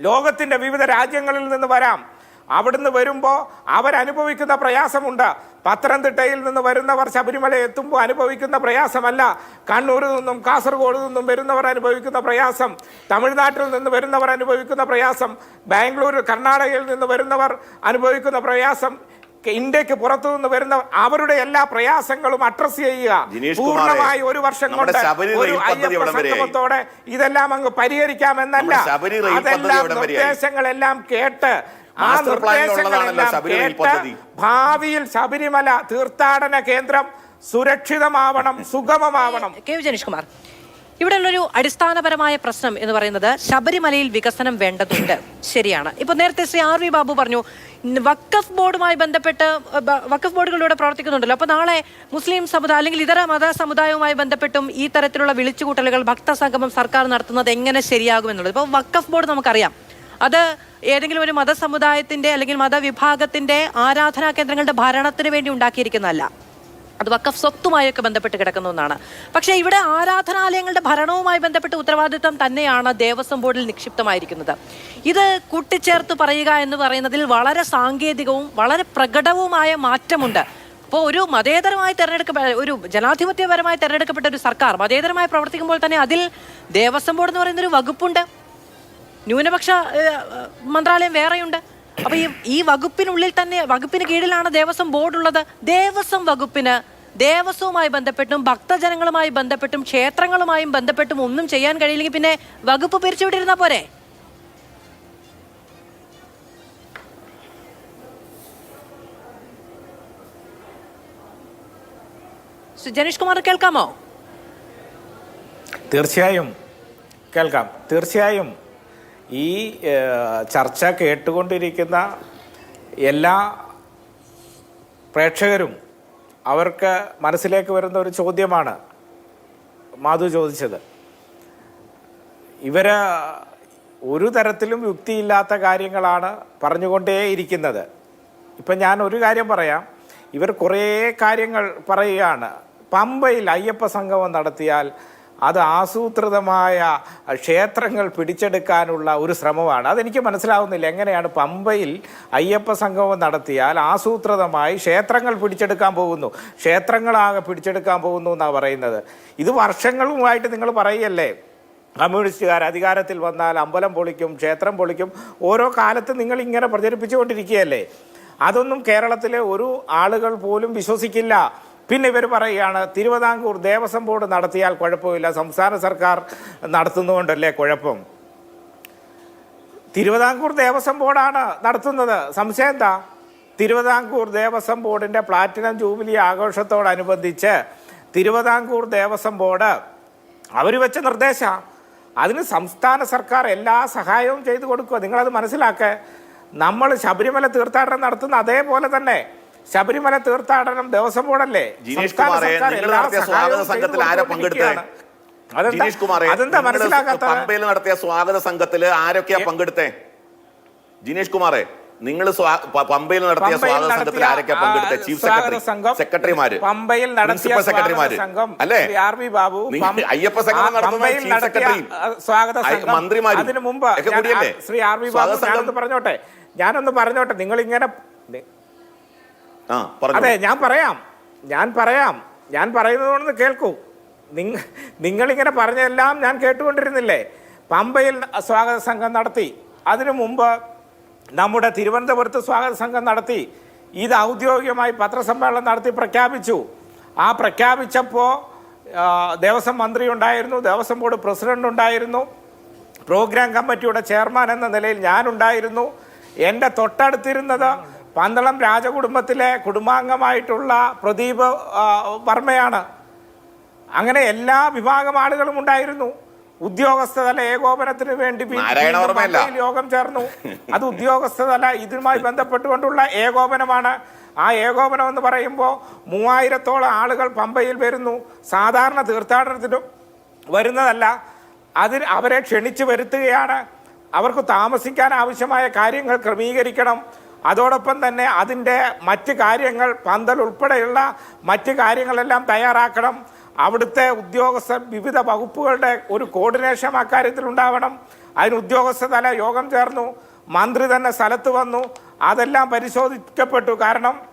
ലോകത്തിന്റെ വിവിധ രാജ്യങ്ങളിൽ നിന്ന് വരാം. അവിടുന്ന് വരുമ്പോൾ അവരനുഭവിക്കുന്ന പ്രയാസമുണ്ട്. പത്തനംതിട്ടയിൽ നിന്ന് വരുന്നവർ ശബരിമല എത്തുമ്പോൾ അനുഭവിക്കുന്ന പ്രയാസമല്ല. കണ്ണൂരിൽ നിന്നും കാസർഗോഡ് നിന്നും വരുന്നവർ അനുഭവിക്കുന്ന പ്രയാസം. തമിഴ്നാട്ടിൽ നിന്ന് വരുന്നവർ അനുഭവിക്കുന്ന പ്രയാസം. ബാംഗ്ലൂർ കർണാടകയിൽ നിന്ന് വരുന്നവർ അനുഭവിക്കുന്ന പ്രയാസം. ഇന്ത്യയ്ക്ക് പുറത്തുനിന്ന് വരുന്ന അവരുടെ എല്ലാ പ്രയാസങ്ങളും അഡ്രസ് ചെയ്യുക. പൂർണമായി ഒരു വർഷം നമ്മുടെ കൊണ്ട് ഒരു അയ്യപ്പ സംഗമത്തോടെ ഇതെല്ലാം അങ്ങ് പരിഹരിക്കാമെന്നല്ല. അതെല്ലാം നിർദ്ദേശങ്ങളെല്ലാം കേട്ട് ആ നിർദ്ദേശങ്ങളെല്ലാം കേട്ട് പദ്ധതി. ഭാവിയിൽ ശബരിമല തീർത്ഥാടന കേന്ദ്രം സുരക്ഷിതമാവണം സുഗമമാവണം. കെ. വി ജനീഷ് കുമാർ ഇവിടെയുള്ളൊരു അടിസ്ഥാനപരമായ പ്രശ്നം എന്ന് പറയുന്നത് ശബരിമലയിൽ വികസനം വേണ്ടതുണ്ട്. ശരിയാണ്. ഇപ്പൊ നേരത്തെ ശ്രീ ആർ വി ബാബു പറഞ്ഞു വക്കഫ് ബോർഡുമായി ബന്ധപ്പെട്ട് വക്കഫ് ബോർഡുകളിലൂടെ പ്രവർത്തിക്കുന്നുണ്ടല്ലോ. അപ്പൊ നാളെ മുസ്ലിം സമുദായം അല്ലെങ്കിൽ ഇതര മത സമുദായവുമായി ബന്ധപ്പെട്ടും ഈ തരത്തിലുള്ള വിളിച്ചുകൂട്ടലുകൾ ഭക്തസംഗമം സർക്കാർ നടത്തുന്നത് എങ്ങനെ ശരിയാകുമെന്നുള്ളത് ഇപ്പോൾ വക്കഫ് ബോർഡ് നമുക്കറിയാം. അത് ഏതെങ്കിലും ഒരു മതസമുദായത്തിന്റെ അല്ലെങ്കിൽ മതവിഭാഗത്തിന്റെ ആരാധനാ കേന്ദ്രങ്ങളുടെ ഭരണത്തിന് വേണ്ടി ഉണ്ടാക്കിയിരിക്കുന്നതല്ല. അത് വക്കഫ് സ്വത്തുമായൊക്കെ ബന്ധപ്പെട്ട് കിടക്കുന്ന ഒന്നാണ് പക്ഷേ ഇവിടെ ആരാധനാലയങ്ങളുടെ ഭരണവുമായി ബന്ധപ്പെട്ട ഉത്തരവാദിത്തം തന്നെയാണ് ദേവസ്വം ബോർഡിൽ നിക്ഷിപ്തമായിരിക്കുന്നത്. ഇത് കൂട്ടിച്ചേർത്ത് പറയുക എന്ന് പറയുന്നതിൽ വളരെ സാങ്കേതികവും വളരെ പ്രകടവുമായ മാറ്റമുണ്ട്. അപ്പോൾ ഒരു മതേതരമായി തിരഞ്ഞെടുക്ക ഒരു ജനാധിപത്യപരമായി തെരഞ്ഞെടുക്കപ്പെട്ട ഒരു സർക്കാർ മതേതരമായി പ്രവർത്തിക്കുമ്പോൾ തന്നെ അതിൽ ദേവസ്വം ബോർഡ് എന്ന് പറയുന്നൊരു വകുപ്പുണ്ട്. ന്യൂനപക്ഷ മന്ത്രാലയം വേറെയുണ്ട്. അപ്പൊ ഈ ഈ വകുപ്പിനുള്ളിൽ തന്നെ വകുപ്പിന് കീഴിലാണ് ദേവസ്വം ബോർഡ് ഉള്ളത്. ദേവസ്വം വകുപ്പിന് ദേവസ്വവുമായി ബന്ധപ്പെട്ടും ഭക്തജനങ്ങളുമായി ബന്ധപ്പെട്ടും ക്ഷേത്രങ്ങളുമായും ബന്ധപ്പെട്ടും ഒന്നും ചെയ്യാൻ കഴിയില്ലെങ്കിൽ പിന്നെ വകുപ്പ് പിരിച്ചുവിട്ടിരുന്ന പോരെ? ജനീഷ് കുമാർ കേൾക്കാമോ? തീർച്ചയായും കേൾക്കാം. തീർച്ചയായും ഈ ചർച്ച കേട്ടുകൊണ്ടിരിക്കുന്ന എല്ലാ പ്രേക്ഷകരും അവർക്ക് മനസ്സിലേക്ക് വരുന്ന ഒരു ചോദ്യമാണ് മാധു ചോദിച്ചത്. ഇവർ ഒരു തരത്തിലും യുക്തിയില്ലാത്ത കാര്യങ്ങളാണ് പറഞ്ഞുകൊണ്ടേയിരിക്കുന്നത് ഇപ്പം ഞാൻ ഒരു കാര്യം പറയാം. ഇവർ കുറേ കാര്യങ്ങൾ പറയുകയാണ്. പമ്പയിൽ അയ്യപ്പ സംഗമം നടത്തിയാൽ അത് ആസൂത്രിതമായ ക്ഷേത്രങ്ങൾ പിടിച്ചെടുക്കാനുള്ള ഒരു ശ്രമമാണ്. അതെനിക്ക് മനസ്സിലാവുന്നില്ല. എങ്ങനെയാണ് പമ്പയിൽ അയ്യപ്പ സംഗമം നടത്തിയാൽ ആസൂത്രിതമായി ക്ഷേത്രങ്ങൾ പിടിച്ചെടുക്കാൻ പോകുന്നു? ക്ഷേത്രങ്ങളാകെ പിടിച്ചെടുക്കാൻ പോകുന്നു എന്നാണ് പറയുന്നത്. ഇത് വർഷങ്ങളുമായിട്ട് നിങ്ങൾ പറയല്ലേ കമ്മ്യൂണിസ്റ്റുകാർ അധികാരത്തിൽ വന്നാൽ അമ്പലം പൊളിക്കും ക്ഷേത്രം പൊളിക്കും ഓരോ കാലത്ത് നിങ്ങൾ ഇങ്ങനെ പ്രചരിപ്പിച്ചുകൊണ്ടിരിക്കുകയല്ലേ? അതൊന്നും കേരളത്തിലെ ഒരു ആളുകൾ പോലും വിശ്വസിക്കില്ല. പിന്നെ ഇവർ പറയുകയാണ് തിരുവിതാംകൂർ ദേവസ്വം ബോർഡ് നടത്തിയാൽ കുഴപ്പമില്ല. സംസ്ഥാന സർക്കാർ നടത്തുന്നതുകൊണ്ടല്ലേ കുഴപ്പം? തിരുവിതാംകൂർ ദേവസ്വം ബോർഡാണ് നടത്തുന്നത്. സംശയം എന്താ? തിരുവിതാംകൂർ ദേവസ്വം ബോർഡിന്റെ പ്ലാറ്റിനം ജൂബിലി ആഘോഷത്തോടനുബന്ധിച്ച് തിരുവിതാംകൂർ ദേവസ്വം ബോർഡ് അവർ വെച്ച നിർദ്ദേശ. അതിന് സംസ്ഥാന സർക്കാർ എല്ലാ സഹായവും ചെയ്തു കൊടുക്കുക. നിങ്ങളത് മനസ്സിലാക്കുക നമ്മൾ ശബരിമല തീർത്ഥാടനം നടത്തുന്ന അതേപോലെ തന്നെ ശബരിമല തീർത്ഥാടനം ദേവസ്വം ബോർഡല്ലേ? ജിനീഷ് കുമാറെ, നിങ്ങൾ നടത്തിയ സ്വാഗത സംഘത്തിൽ ആരാ. അതെന്താ- ജിനീഷ് കുമാറെ പമ്പയിൽ നടത്തിയ സ്വാഗത സംഘത്തിൽ ആരൊക്കെയാ പങ്കെടുത്തേ? ജിനീഷ് കുമാറെ നിങ്ങൾ പമ്പയിൽ നടത്തിയ സ്വാഗത സംഘത്തിൽ ആരൊക്കെ പങ്കെടുത്തേ? ചീഫ് സെക്രട്ടറി സെക്രട്ടറിമാർ സെക്രട്ടറിമാര് പമ്പയിൽ നടത്തിയ പ്രിൻസിപ്പൽ സെക്രട്ടറിമാര് അല്ലേ? ആർ വി ബാബു അയ്യപ്പ സംഘം നടത്തുന്ന ചീഫ് നടത്തിയ സ്വാഗത മന്ത്രിമാരും. അതിനു മുമ്പ്? ശ്രീ ആർ വി ബാബു പറഞ്ഞോട്ടെ. ഞാനൊന്ന് പറഞ്ഞോട്ടെ. നിങ്ങൾ ഇങ്ങനെ അതെ ഞാൻ പറയാം. ഞാൻ പറയാം. ഞാൻ പറയുന്നതുകൊണ്ട് കേൾക്കൂ. നിങ്ങ നിങ്ങളിങ്ങനെ പറഞ്ഞതെല്ലാം ഞാൻ കേട്ടുകൊണ്ടിരുന്നില്ലേ? പമ്പയിൽ സ്വാഗത സംഘം നടത്തി. അതിനു മുമ്പ് നമ്മുടെ തിരുവനന്തപുരത്ത് സ്വാഗത സംഘം നടത്തി. ഇത് ഔദ്യോഗികമായി പത്രസമ്മേളനം നടത്തി പ്രഖ്യാപിച്ചു. ആ പ്രഖ്യാപിച്ചപ്പോൾ ദേവസ്വം മന്ത്രി ഉണ്ടായിരുന്നു ദേവസ്വം ബോർഡ് പ്രസിഡന്റ് ഉണ്ടായിരുന്നു. പ്രോഗ്രാം കമ്മിറ്റിയുടെ ചെയർമാൻ എന്ന നിലയിൽ ഞാനുണ്ടായിരുന്നു എന്റെ തൊട്ടടുത്തിരുന്നത് പന്തളം രാജകുടുംബത്തിലെ കുടുംബാംഗമായിട്ടുള്ള പ്രദീപ് വർമ്മയാണ്. അങ്ങനെ എല്ലാ വിഭാഗം ആളുകളും ഉണ്ടായിരുന്നു. ഉദ്യോഗസ്ഥതല ഏകോപനത്തിന് വേണ്ടി യോഗം ചേർന്നു. അത് ഉദ്യോഗസ്ഥതല ഇതുമായി ബന്ധപ്പെട്ടുകൊണ്ടുള്ള ഏകോപനമാണ്. ആ ഏകോപനം എന്ന് പറയുമ്പോൾ മൂവായിരത്തോളം ആളുകൾ പമ്പയിൽ വരുന്നു. സാധാരണ തീർത്ഥാടനത്തിനും വരുന്നതല്ല. അതിൽ അവരെ ക്ഷണിച്ചു വരുത്തുകയാണ്. അവർക്ക് താമസിക്കാൻ ആവശ്യമായ കാര്യങ്ങൾ ക്രമീകരിക്കണം. അതോടൊപ്പം തന്നെ അതിന്റെ മറ്റ് കാര്യങ്ങൾ പന്തൽ ഉൾപ്പെടെയുള്ള മറ്റ് കാര്യങ്ങളെല്ലാം തയ്യാറാക്കണം. അവിടുത്തെ ഉദ്യോഗസ്ഥർ വിവിധ വകുപ്പുകളുടെ ഒരു കോർഡിനേഷൻ അക്കാര്യത്തിൽ ഉണ്ടാവണം. അതിന് ഉദ്യോഗസ്ഥ തല യോഗം ചേർന്നു. മന്ത്രി തന്നെ സ്ഥലത്ത് വന്നു. അതെല്ലാം പരിശോധിക്കപ്പെട്ടു. കാരണം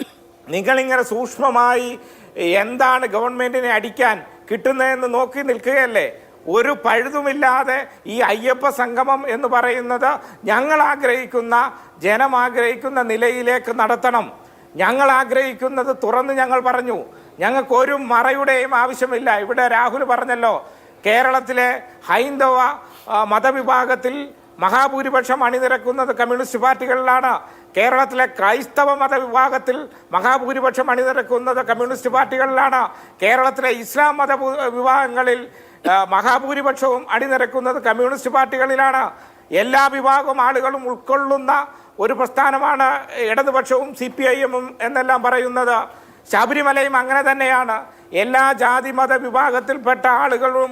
നിങ്ങളിങ്ങനെ സൂക്ഷ്മമായി എന്താണ് ഗവൺമെന്റിനെ അടിക്കാൻ കിട്ടുന്നതെന്ന് നോക്കി നിൽക്കുകയല്ലേ? ഒരു പഴുതുമില്ലാതെ ഈ അയ്യപ്പ സംഗമം എന്ന് പറയുന്നത് ഞങ്ങൾ ആഗ്രഹിക്കുന്ന ജനം ആഗ്രഹിക്കുന്ന നിലയിലേക്ക് നടത്തണം. ഞങ്ങൾ ആഗ്രഹിക്കുന്നത് തുറന്ന് ഞങ്ങൾ പറഞ്ഞു. ഞങ്ങൾക്ക് ഒരു മറയുടെയും ആവശ്യമില്ല. ഇവിടെ രാഹുൽ പറഞ്ഞല്ലോ കേരളത്തിലെ ഹൈന്ദവ മതവിഭാഗത്തിൽ മഹാഭൂരിപക്ഷം അണിനിരക്കുന്നത് കമ്മ്യൂണിസ്റ്റ് പാർട്ടികളിലാണ്. കേരളത്തിലെ ക്രൈസ്തവ മതവിഭാഗത്തിൽ മഹാഭൂരിപക്ഷം അണിനിരക്കുന്നത് കമ്മ്യൂണിസ്റ്റ് പാർട്ടികളിലാണ്. കേരളത്തിലെ ഇസ്ലാം മത വിഭാഗങ്ങളിൽ മഹാഭൂരിപക്ഷവും അണിനിരക്കുന്നത് കമ്മ്യൂണിസ്റ്റ് പാർട്ടികളിലാണ്. എല്ലാ വിഭാഗം ആളുകളും ഉൾക്കൊള്ളുന്ന ഒരു പ്രസ്ഥാനമാണ് ഇടതുപക്ഷവും സി പി ഐ എമ്മും എന്നെല്ലാം പറയുന്നത്. ശബരിമലയും അങ്ങനെ തന്നെയാണ്. എല്ലാ ജാതി മത വിഭാഗത്തിൽപ്പെട്ട ആളുകളും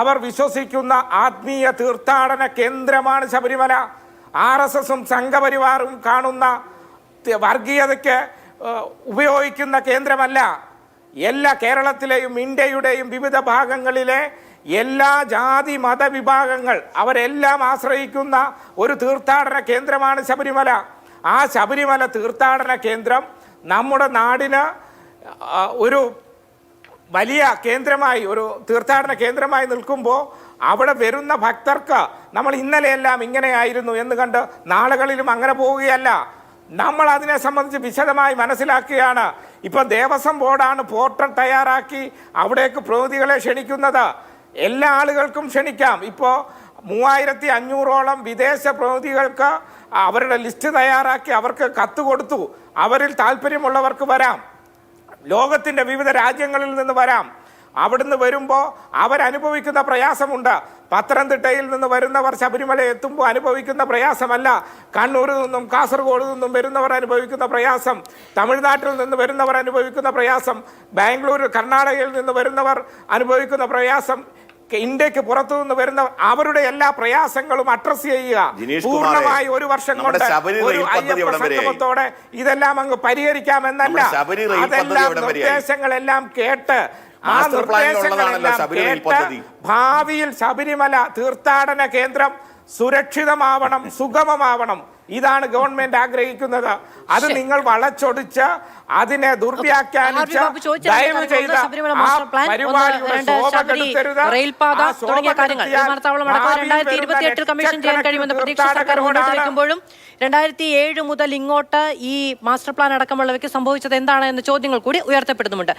അവർ വിശ്വസിക്കുന്ന ആത്മീയ തീർത്ഥാടന കേന്ദ്രമാണ് ശബരിമല. ആർ എസ് എസും സംഘപരിവാറും കാണുന്ന വർഗീയതയ്ക്ക് ഉപയോഗിക്കുന്ന കേന്ദ്രമല്ല. എല്ലാ കേരളത്തിലെയും ഇന്ത്യയുടെയും വിവിധ ഭാഗങ്ങളിലെ എല്ലാ ജാതി മതവിഭാഗങ്ങൾ അവരെല്ലാം ആശ്രയിക്കുന്ന ഒരു തീർത്ഥാടന കേന്ദ്രമാണ് ശബരിമല. ആ ശബരിമല തീർത്ഥാടന കേന്ദ്രം നമ്മുടെ നാടിന് ഒരു വലിയ കേന്ദ്രമായി ഒരു തീർത്ഥാടന കേന്ദ്രമായി നിൽക്കുമ്പോൾ അവിടെ വരുന്ന ഭക്തർക്ക് നമ്മൾ ഇന്നലെയെല്ലാം ഇങ്ങനെയായിരുന്നു എന്ന് കണ്ട് നാളുകളിലും അങ്ങനെ പോവുകയല്ല. നമ്മൾ അതിനെ സംബന്ധിച്ച് വിശദമായി മനസ്സിലാക്കുകയാണ്. ഇപ്പൊ ദേവസ്വം ബോർഡാണ് പോർട്ടൽ തയ്യാറാക്കി അവിടേക്ക് പ്രതിനിധികളെ ക്ഷണിക്കുന്നത്. എല്ലാ ആളുകൾക്കും ക്ഷണിക്കാം. ഇപ്പോൾ മൂവായിരത്തി അഞ്ഞൂറോളം വിദേശ പ്രതിനിധികൾക്ക് അവരുടെ ലിസ്റ്റ് തയ്യാറാക്കി അവർക്ക് കത്ത് കൊടുത്തു. അവരിൽ താല്പര്യമുള്ളവർക്ക് വരാം. ലോകത്തിന്റെ വിവിധ രാജ്യങ്ങളിൽ നിന്ന് വരാം. അവിടുന്ന് വരുമ്പോൾ അവരനുഭവിക്കുന്ന പ്രയാസമുണ്ട്. പത്തനംതിട്ടയിൽ നിന്ന് വരുന്നവർ ശബരിമല എത്തുമ്പോൾ അനുഭവിക്കുന്ന പ്രയാസമല്ല. കണ്ണൂരിൽ നിന്നും കാസർഗോഡ് നിന്നും വരുന്നവർ അനുഭവിക്കുന്ന പ്രയാസം. തമിഴ്നാട്ടിൽ നിന്ന് വരുന്നവർ അനുഭവിക്കുന്ന പ്രയാസം. ബാംഗ്ലൂർ കർണാടകയിൽ നിന്ന് വരുന്നവർ അനുഭവിക്കുന്ന പ്രയാസം. ഇന്ത്യയ്ക്ക് പുറത്തു നിന്ന് വരുന്ന അവരുടെ എല്ലാ പ്രയാസങ്ങളും അഡ്രസ് ചെയ്യുക. പൂർണമായി ഒരു വർഷം കൊണ്ട് ഒരു ഇതെല്ലാം അങ്ങ് പരിഹരിക്കാമെന്നല്ല. അതെല്ലാം നിർദ്ദേശങ്ങളെല്ലാം കേട്ട് മാസ്റ്റർ പ്ലാനിലുള്ളതാണല്ലോ നിർദ്ദേശങ്ങളെല്ലാം ശബരി റെയിൽ കേട്ട് പദ്ധതി. ഭാവിയിൽ ശബരിമല തീർത്ഥാടന കേന്ദ്രം സുരക്ഷിതമാവണം സുഗമമാവണം. ഇതാണ് ഗവൺമെന്റ് ആഗ്രഹിക്കുന്നത്. അത് നിങ്ങൾ വളച്ചൊടിച്ച് അതിനെ ദുർവ്യാഖ്യാനിച്ച് ദയവ് ചെയ്ത് ശബരിമല ആ പരിപാടിയുടെ ശോഭ കെടുത്തരുത്. റെയിൽപാത തുടങ്ങിയ കാര്യങ്ങൾ. കെടുത്തിയാൽ വിമാനത്താവളം അടക്കം രണ്ടായിരത്തി ഇരുപത്തി എട്ടിൽ കമ്മീഷൻ ചെയ്യാൻ കഴിയുമെന്ന് പ്രതീക്ഷ സർക്കാർ മുന്നോട്ട് തീർത്ഥാടകരോടാണ് വെക്കുമ്പോഴും രണ്ടായിരത്തി ഏഴ് മുതൽ ഇങ്ങോട്ട് ഈ മാസ്റ്റർ പ്ലാൻ അടക്കമുള്ളവയ്ക്ക് സംഭവിച്ചത് എന്താണ് എന്ന ചോദ്യങ്ങൾ കൂടി ഉയർത്തപ്പെടുന്നുമുണ്ട്.